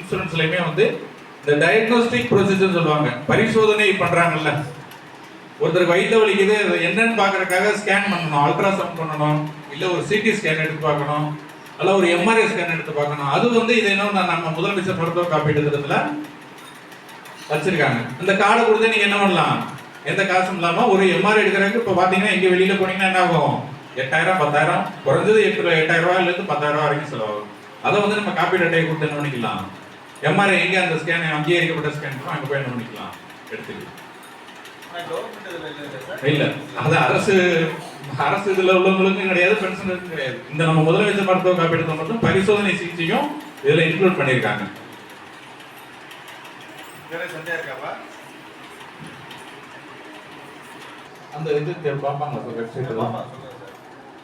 இன்சூரன்ஸ்லையுமே வந்து இந்த diagnostic procedure சொல்லுவாங்க. பரிசோதனை பண்ணுறாங்கல்ல ஒருத்தருக்கு வயிற்று வலிக்குது அது என்னன்னு பார்க்கறதுக்காக ஸ்கேன் பண்ணணும். அல்ட்ராசவுண்ட் பண்ணணும். இல்லை ஒரு சிடி ஸ்கேன் எடுத்து பார்க்கணும். அல்ல ஒரு எம்ஆர்ஐ ஸ்கேன் எடுத்து பார்க்கணும். அது வந்து இது என்ன நம்ம முதலமைச்சர் மருத்துவ காப்பீட்டு திட்டத்தில் வச்சிருக்காங்க. இந்த கார்டை கொடுத்து நீங்கள் என்ன பண்ணலாம்? எந்த காசும் இல்லாமல் ஒரு எம்ஆர்ஐ எடுக்கிறதுக்கு இப்போ பார்த்தீங்கன்னா இங்கே வெளியில் போனீங்கன்னா என்ன ஆகும்? எட்டாயிரம் பத்தாயிரம். குறைஞ்சது எட்டு எட்டாயிரம் ரூபாயிலேருந்து பத்தாயிரம் ரூபா வரைக்கும் செலவாகும். அதை வந்து நம்ம காப்பீடு அட்டையை கொடுத்து என்ன பண்ணிக்கலாம்? எம்ஆர்ஐ எங்க அந்த ஸ்கேன் அங்கீகரிக்கப்பட்ட ஸ்கேன் அங்க போய் என்ன பண்ணிக்கலாம்? எடுத்துக்கலாம். இல்ல அது அரசு அரசு இதுல உள்ளவங்களுக்கும் கிடையாது பென்ஷனருக்கும் கிடையாது. இந்த நம்ம முதலமைச்சர் மருத்துவ காப்பீடு மட்டும் பரிசோதனை சிகிச்சையும் இதுல இன்க்ளூட் பண்ணியிருக்காங்க. அந்த இது பார்ப்பாங்க சார் வெப்சைட்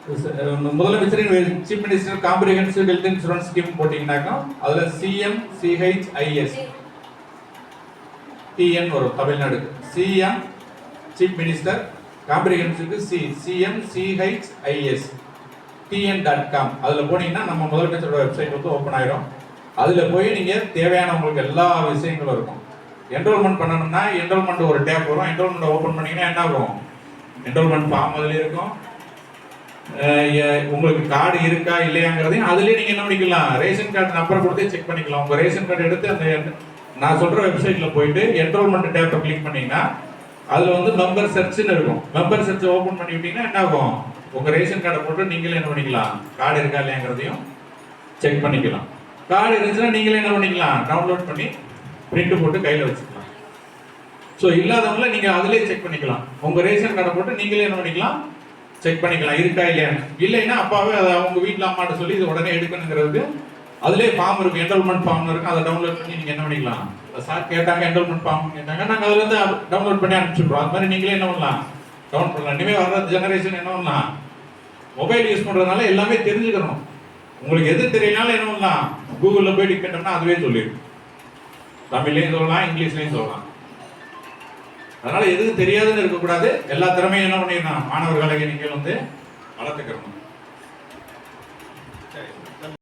முதலமைச்சரின் chief minister comprehensive health insurance scheme போட்டிங்கனாக்கா அதில் சிஎம் சிஹெச்ஐஎஸ் டிஎன் வரும் Tamil Nadu. CM chief minister காம்ப்ரிஹென்சிவ்க்கு C CM CHIS TN dot com அதில் போனீங்கன்னா நம்ம முதலமைச்சரோட வெப்சைட் வந்து ஓப்பன் ஆயிரும். அதில் போய் நீங்கள் தேவையான உங்களுக்கு எல்லா விஷயங்களும் இருக்கும். என்ரோல்மெண்ட் பண்ணணும்னா என்ரோல்மெண்ட் ஒரு டேப் வரும். என்ரோல்மெண்ட் ஓப்பன் பண்ணிங்கன்னா என்ன ஆகும்? என்ரோல்மெண்ட் ஃபார்ம் அதில் இருக்கும். உங்களுக்கு கார்டு இருக்கா இல்லையாங்கிறதையும் அதுலேயே நீங்கள் என்ன பண்ணிக்கலாம்? ரேஷன் கார்டு நம்பரை கொடுத்து செக் பண்ணிக்கலாம். உங்கள் ரேஷன் கார்டு எடுத்து அந்த நான் சொல்கிற வெப்சைட்டில் போயிட்டு என்ரோல்மெண்ட் டேப்பை கிளிக் பண்ணிங்கன்னா அதில் வந்து மெம்பர் சர்ச்சுன்னு இருக்கும். மெம்பர் சர்ச் ஓப்பன் பண்ணிவிட்டீங்கன்னா என்ன ஆகும்? உங்கள் ரேஷன் கார்டை போட்டு நீங்களே என்ன பண்ணிக்கலாம்? கார்டு இருக்கா இல்லையாங்கிறதையும் செக் பண்ணிக்கலாம். கார்டு இருந்துச்சுன்னா நீங்களே என்ன பண்ணிக்கலாம்? டவுன்லோட் பண்ணி பிரிண்ட் போட்டு கையில் வச்சுக்கலாம். ஸோ இல்லாதவங்கள நீங்கள் அதிலே செக் பண்ணிக்கலாம். உங்கள் ரேஷன் கார்டை போட்டு நீங்களே என்ன பண்ணிக்கலாம்? செக் பண்ணிக்கலாம் இருக்கா இல்லையான்னு. இல்லைன்னா அப்பாவே அதை அவங்க வீட்டில் அம்மாட்ட சொல்லி இது உடனே எடுக்கணுங்கிறது அதுலேயே ஃபார்ம் இருக்கும் என்ரோல்மெண்ட் ஃபார்ம் இருக்கும் அதை டவுன்லோட் பண்ணி நீங்கள் என்ன பண்ணிக்கலாம்? சார் கேட்டாங்க என்ரோல்மெண்ட் ஃபார்ம் கேட்டாங்க நாங்கள் அதுலேருந்து டவுன்லோட் பண்ணி அனுப்பிச்சுடுறோம். அது மாதிரி நீங்களே என்ன பண்ணலாம்? டவுன் பண்ணலாம். இனிமேல் வர்ற ஜெனரேஷன் என்ன பண்ணலாம்? மொபைல் யூஸ் பண்ணுறதுனால எல்லாமே தெரிஞ்சுக்கணும். உங்களுக்கு எது தெரியலனாலும் என்ன பண்ணலாம்? கூகுளில் போய் கேட்டோம்னா அதுவே சொல்லிடும். தமிழ்லேயும் சொல்லலாம் இங்கிலீஷ்லையும் சொல்லலாம். அதனால எதுவும் தெரியாதுன்னு இருக்கக்கூடாது. எல்லா திறமையும் என்ன பண்ணிடணும்? மாணவர்களை நீங்கள் வந்து வளர்த்துக்கிறோம் சரி.